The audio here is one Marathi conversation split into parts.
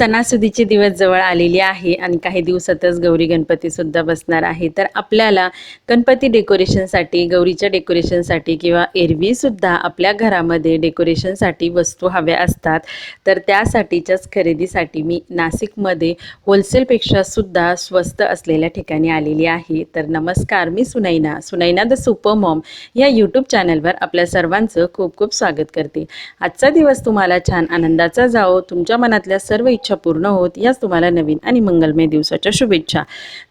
सणासुदीचे दिवस जवळ आलेले आहे आणि काही दिवसातच गौरी गणपती सुद्धा बसणार आहे. तर आपल्याला गणपती डेकोरेशनसाठी गौरीच्या डेकोरेशनसाठी किंवा एरवी सुद्धा आपल्या घरामध्ये डेकोरेशनसाठी वस्तू हव्या असतात. तर त्यासाठीच्याच खरेदीसाठी मी नाशिकमध्ये होलसेलपेक्षा सुद्धा स्वस्त असलेल्या ठिकाणी आलेली आहे. तर नमस्कार मी Sunaina Sunaina the super mom या यूट्यूब चॅनलवर आपल्या सर्वांचं खूप खूप स्वागत करते. आजचा दिवस तुम्हाला छान आनंदाचा जाओ तुमच्या मनातल्या सर्व इच्छा इच्छा पूर्ण होत. याच तुम्हाला नवीन आणि मंगलमय दिवसाच्या शुभेच्छा.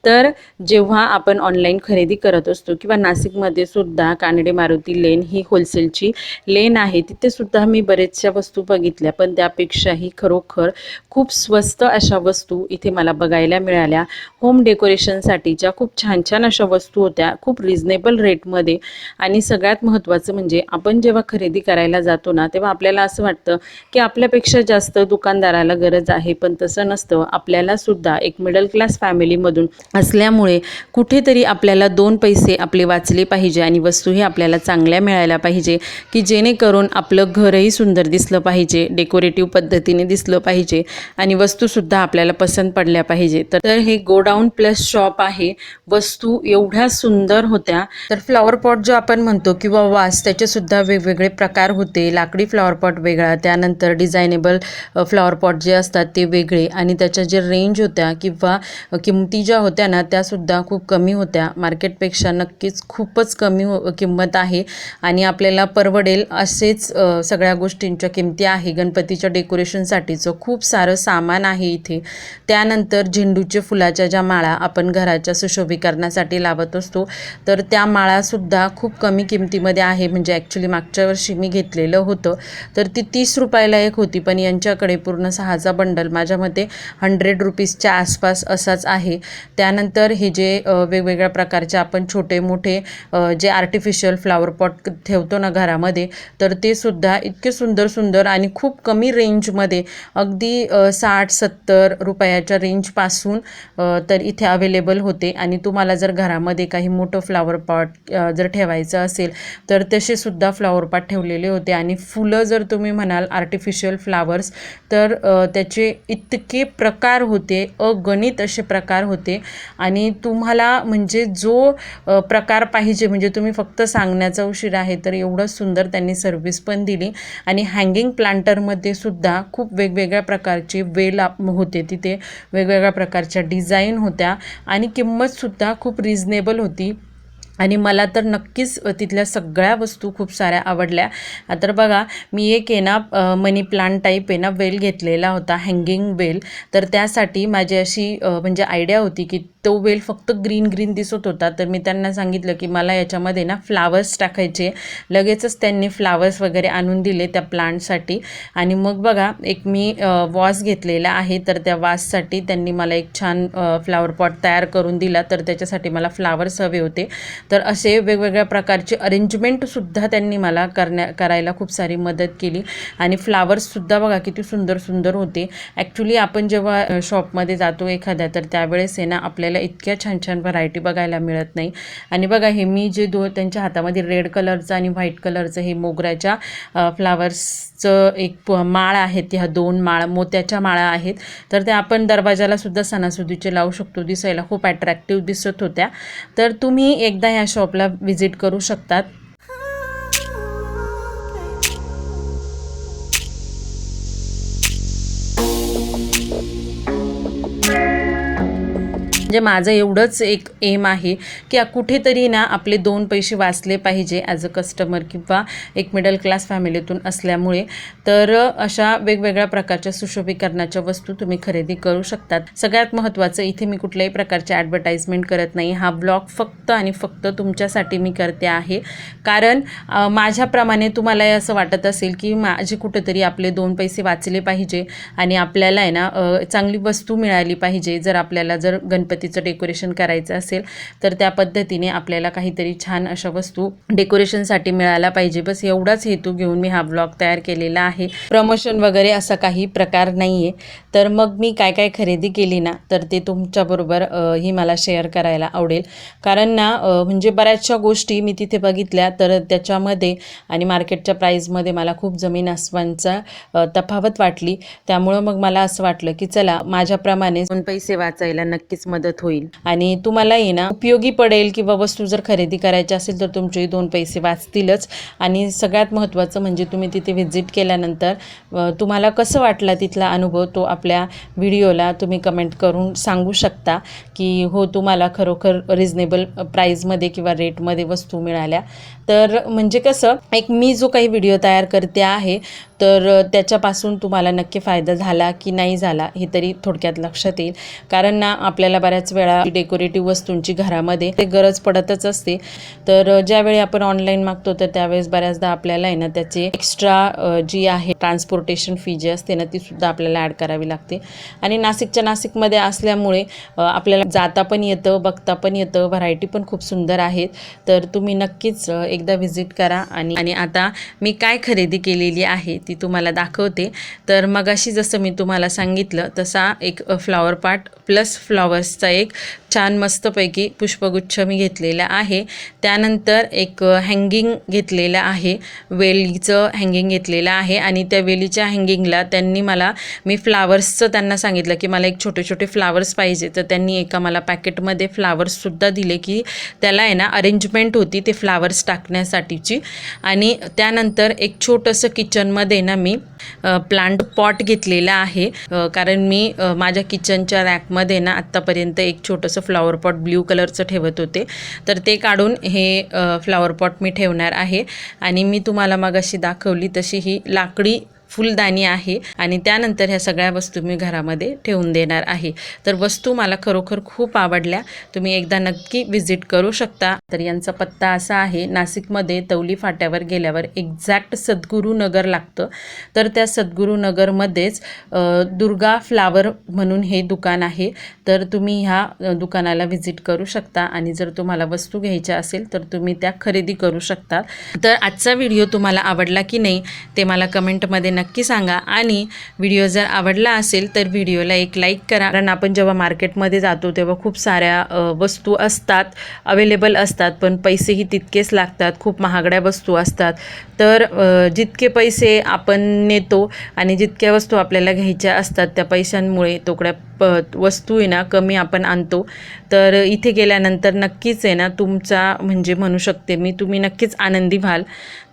तर जेव्हा आपण ऑनलाईन खरेदी करत असतो किंवा नाशिकमध्ये सुद्धा कानडे मारुती लेन ही होलसेलची लेन आहे तिथे सुद्धा मी बरेचशा वस्तू बघितल्या. पण त्यापेक्षाही खरोखर खूप स्वस्त अशा वस्तू इथे मला बघायला मिळाल्या. होम डेकोरेशनसाठीच्या खूप छान छान अशा वस्तू होत्या खूप रिझनेबल रेटमध्ये आणि सगळ्यात महत्त्वाचं म्हणजे आपण जेव्हा खरेदी करायला जातो ना तेव्हा आपल्याला असं वाटतं की आपल्यापेक्षा जास्त दुकानदाराला गरज आहे. पण तसं नसतं. आपल्याला सुद्धा एक मिडल क्लास फॅमिलीमधून असल्यामुळे कुठेतरी आपल्याला दोन पैसे आपले वाचले पाहिजे आणि वस्तूही आपल्याला चांगल्या मिळायला पाहिजे की जेणेकरून आपलं घरही सुंदर दिसलं पाहिजे डेकोरेटिव्ह पद्धतीने दिसलं पाहिजे आणि वस्तूसुद्धा आपल्याला पसंत पडल्या पाहिजे. तर तर हे गोडाऊन प्लस शॉप आहे. वस्तू एवढ्या सुंदर होत्या. तर फ्लॉवर पॉट जो आपण म्हणतो किंवा वास त्याचेसुद्धा वेगवेगळे प्रकार होते. लाकडी फ्लॉवर पॉट वेगळा त्यानंतर डिझायनेबल फ्लॉवर पॉट जे असतात ते वेगळे आणि त्याच्या जे रेंज होत्या किंवा किमती ज्या होत्या ना त्यासुद्धा खूप कमी होत्या. मार्केटपेक्षा नक्कीच खूपच कमी हो किंमत आहे. आणि आपल्याला परवडेल असेच सगळ्या गोष्टींच्या किमती आहे. गणपतीच्या डेकोरेशनसाठीचं खूप सारं सामान आहे इथे. त्यानंतर झेंडूच्या फुलाच्या ज्या माळा आपण घराच्या सुशोभीकरणासाठी लावत असतो तर त्या माळासुद्धा खूप कमी किमतीमध्ये आहे. म्हणजे ॲक्च्युली मागच्या वर्षी मी घेतलेलं होतं. तर ती तीस रुपयाला एक होती पण यांच्याकडे पूर्ण सहाचा बंडल माझ्या मते हंड्रेड रुपीजच्या आसपास असाच आहे. त्यानंतर हे जे वेगवेगळ्या प्रकारचे आपण छोटे मोठे जे आर्टिफिशियल फ्लावर पॉट ठेवतो ना घरामध्ये तर ते सुद्धा इतके सुंदर सुंदर आणि खूप कमी रेंजमध्ये अगदी साठ सत्तर रुपयाच्या रेंजपासून तर इथे अवेलेबल होते. आणि तुम्हाला जर घरामध्ये काही मोठं फ्लावर पॉट जर ठेवायचं असेल तर तसे सुद्धा फ्लावर पॉट ठेवलेले होते. आणि फुलं जर तुम्ही म्हणाल आर्टिफिशियल फ्लावर्स तर त्याचे इतके प्रकार होते अगणित असे प्रकार होते. आणि तुम्हाला म्हणजे जो प्रकार पाहिजे म्हणजे तुम्ही फक्त सांगण्याचा उशीर आहे तर एवढं सुंदर त्यांनी सर्व्हिस पण दिली. आणि हँगिंग प्लांटरमध्ये सुद्धा खूप वेगवेगळ्या प्रकारचे वेल आप- होते. तिथे वेगवेगळ्या प्रकारच्या डिझाईन होत्या. आणि किंमतसुद्धा खूप रिझनेबल होती. आणि मला तर नक्कीच तिथल्या सगळ्या वस्तू खूप साऱ्या आवडल्या. तर बघा मी एक आहे ना मनी प्लांट टाईप आहे ना वेल घेतलेला होता हँगिंग वेल. तर त्यासाठी माझी अशी म्हणजे आयडिया होती की तो वेल फक्त ग्रीन ग्रीन दिसत होता. तर मी त्यांना सांगितलं की मला याच्यामध्ये ना फ्लावर्स टाकायचे. लगेचच त्यांनी फ्लावर्स वगैरे आणून दिले त्या प्लांटसाठी आणि मग बघा एक मी वॉस घेतलेला आहे. तर त्या वाससाठी त्यांनी मला एक छान फ्लावर पॉट तयार करून दिला. तर त्याच्यासाठी मला फ्लावर्स हवे होते. तर असे वेगवेगळ्या प्रकारचे अरेंजमेंटसुद्धा त्यांनी मला करण्या करायला खूप सारी मदत केली. आणि फ्लावर्ससुद्धा बघा किती सुंदर सुंदर होते. ॲक्च्युली आपण जेव्हा शॉपमध्ये जातो एखाद्या तर त्यावेळेस आहे ना आपल्याला इतक्या छान छान व्हरायटी बघायला मिळत नाही. आणि बघा हे मी जे दो त्यांच्या हातामध्ये रेड कलरचं आणि व्हाईट कलरचं हे मोगऱ्याच्या फ्लावर्सचं एक माळ आहेत ह्या दोन माळ मोत्याच्या माळा आहेत. तर त्या आपण दरवाजाला सुद्धा सणासुदीचे लावू शकतो. दिसायला खूप अट्रॅक्टिव्ह दिसत होत्या. तर तुम्ही एकदा या शॉपला व्हिजिट करू शकतात. म्हणजे माझं एवढंच एक एम आहे की कुठेतरी ना आपले दोन पैसे वाचले पाहिजे ॲज अ कस्टमर किंवा एक मिडल क्लास फॅमिलीतून असल्यामुळे. तर अशा वेगवेगळ्या प्रकारच्या सुशोभीकरणाच्या वस्तू तुम्ही खरेदी करू शकतात. सगळ्यात महत्त्वाचं इथे मी कुठल्याही प्रकारचे ॲडव्हर्टाईजमेंट करत नाही. हा ब्लॉग फक्त आणि फक्त तुमच्यासाठी मी करते आहे. कारण माझ्याप्रमाणे तुम्हालाही असं वाटत असेल की माझे कुठेतरी आपले दोन पैसे वाचले पाहिजे आणि आपल्याला आहे ना चांगली वस्तू मिळाली पाहिजे. जर आपल्याला जर गणपती गणपतीचं डेकोरेशन करायचं असेल तर त्या पद्धतीने आपल्याला काहीतरी छान अशा वस्तू डेकोरेशनसाठी मिळायला पाहिजे. बस एवढाच हेतू घेऊन मी हा ब्लॉग तयार केलेला आहे. प्रमोशन वगैरे असा काही प्रकार नाही आहे तर मग मी काय काय खरेदी केली ना तर ते तुमच्याबरोबर ही मला शेअर करायला आवडेल. कारण ना म्हणजे बऱ्याचशा गोष्टी मी तिथे बघितल्या तर त्याच्यामध्ये आणि मार्केटच्या प्राईजमध्ये मला खूप जमीन आसमानचा तफावत वाटली. त्यामुळं मग मला असं वाटलं की चला माझ्याप्रमाणे दोन पैसे वाचायला नक्कीच मदत होईल. आणि तुम्हालाही ना उपयोगी पडेल किंवा वस्तू जर खरेदी करायची असेल तर तुमचे दोन पैसे वाचतीलच. आणि सगळ्यात महत्त्वाचं म्हणजे तुम्ही तिथे व्हिजिट केल्यानंतर तुम्हाला कसं वाटला तिथला अनुभव तो आपल्या व्हिडिओला तुम्ही कमेंट करून सांगू शकता की हो तुम्हाला खरोखर रिजनेबल प्राईजमध्ये किंवा रेटमध्ये वस्तू मिळाल्या. तर म्हणजे कसं एक मी जो काही व्हिडिओ तयार करते आहे तर त्याच्यापासून तुम्हाला नक्की फायदा झाला की नाही झाला हे तरी थोडक्यात लक्षात येईल. कारण ना आपल्याला बऱ्याच वेळा डेकोरेटिव्ह वस्तूंची घरामध्ये ते गरज पडतच असते. तर ज्यावेळी आपण ऑनलाईन मागतो तर त्यावेळेस बऱ्याचदा आपल्याला आहे ना त्याचे एक्स्ट्रा जी आहे ट्रान्सपोर्टेशन फी जी असते ना ती सुद्धा आपल्याला ॲड करावी लागते. आणि नाशिकच्या नाशिकमध्ये असल्यामुळे आपल्याला जाता पण येतं बघता पण येतं व्हरायटी पण खूप सुंदर आहेत. तर तुम्ही नक्कीच एकदा व्हिजिट करा आणि आणि आता मी काय खरेदी केलेली आहे ती तुम्हाला दाखवते. तर मगाशी जसं मी तुम्हाला सांगितलं तसा एक फ्लॉवर पार्ट प्लस फ्लॉवर्सचा एक छान मस्तपैकी पुष्पगुच्छ मी घेतलेला आहे. त्यानंतर एक हँगिंग घेतलेलं आहे. वेलीचं हँगिंग घेतलेलं आहे आणि त्या वेलीच्या हँगिंगला त्यांनी मला मी फ्लावर्सचं त्यांना सांगितलं की मला एक छोटे छोटे फ्लावर्स पाहिजे. तर त्यांनी एका मला पॅकेटमध्ये फ्लावर्ससुद्धा दिले की त्याला आहे ना अरेंजमेंट होती ते फ्लावर्स टाकण्यासाठीची. आणि त्यानंतर एक छोटंसं किचनमध्ये ना मी प्लांट पॉट घेतलेला आहे. कारण मी माझ्या किचनच्या रॅकमध्ये ना आत्तापर्यंत एक छोटंसं फ्लॉवर फ्लॉवरपॉट ब्ल्यू कलरचं ठेवत होते. तर ते काढून हे फ्लॉवरपॉट मी ठेवणार आहे. आणि मी तुम्हाला मग अशी दाखवली तशी ही लाकडी फुलदाणी आहे आणि त्यानंतर ह्या सगळ्या वस्तू मी घरामध्ये ठेवून देणार आहे. तर वस्तू मला खरोखर खूप आवडल्या. तुम्ही एकदा नक्की व्हिजिट करू शकता. तर यांचा पत्ता असा आहे नाशिकमध्ये तवली फाट्यावर गेल्यावर एक्झॅक्ट सद्गुरू नगर लागतं. तर त्या सद्गुरू नगरमध्येच दुर्गा फ्लावर म्हणून हे दुकान आहे. तर तुम्ही ह्या दुकानाला व्हिजिट करू शकता आणि जर तुम्हाला वस्तू घ्यायच्या असेल तर तुम्ही त्या खरेदी करू शकता. तर आजचा व्हिडिओ तुम्हाला आवडला की नाही ते मला कमेंटमध्ये नक्की सांगा. आणि व्हिडिओ जर आवडला असेल तर व्हिडिओला एक लाईक करा. कारण आपण जेव्हा मार्केटमध्ये जातो तेव्हा खूप साऱ्या वस्तू असतात अवेलेबल असतात पण पैसेही तितकेच लागतात. खूप महागड्या वस्तू असतात. तर जितके पैसे आपण नेतो आणि जितक्या वस्तू आपल्याला घ्यायच्या असतात त्या पैशांमुळे तोकड्या प वस्तू आहे ना कमी आपण आणतो. तर इथे गेल्यानंतर नक्कीच आहे ना तुमचा म्हणजे म्हणू शकते मी तुम्ही नक्कीच आनंदी व्हाल.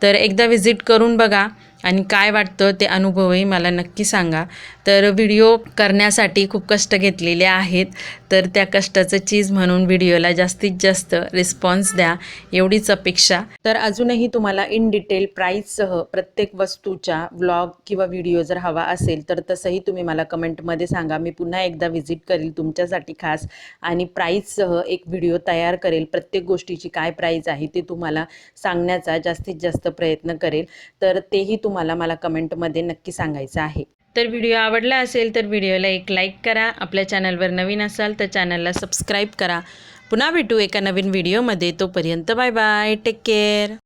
तर एकदा व्हिजिट करून बघा आणि काय वाटतं ते अनुभवही मला नक्की सांगा. तर व्हिडिओ करण्यासाठी खूप कष्ट घेतलेले आहेत. तर त्या कष्टाचं चीज म्हणून व्हिडिओला जास्तीत जास्त रिस्पॉन्स द्या एवढीच अपेक्षा. तर अजूनही तुम्हाला इन डिटेल प्राईजसह प्रत्येक वस्तूच्या व्लॉग किंवा व्हिडिओ जर हवा असेल तर तसंही तुम्ही मला कमेंटमध्ये सांगा. मी पुन्हा एक एकदा व्हिजिट करेल तुमच्यासाठी खास आणि प्राईजसह एक व्हिडिओ तयार करेल. प्रत्येक गोष्टीची काय प्राईज आहे ते तुम्हाला सांगण्याचा जास्तीत जास्त प्रयत्न करेल. तर तेही तुम्हाला मला कमेंटमध्ये नक्की सांगायचं आहे. तर व्हिडिओ आवडला असेल तर व्हिडिओला एक लाईक करा. आपल्या चॅनलवर नवीन असाल तर चॅनलला सबस्क्राईब करा. पुन्हा भेटू एका नवीन व्हिडिओमध्ये. तोपर्यंत बाय बाय. Take care.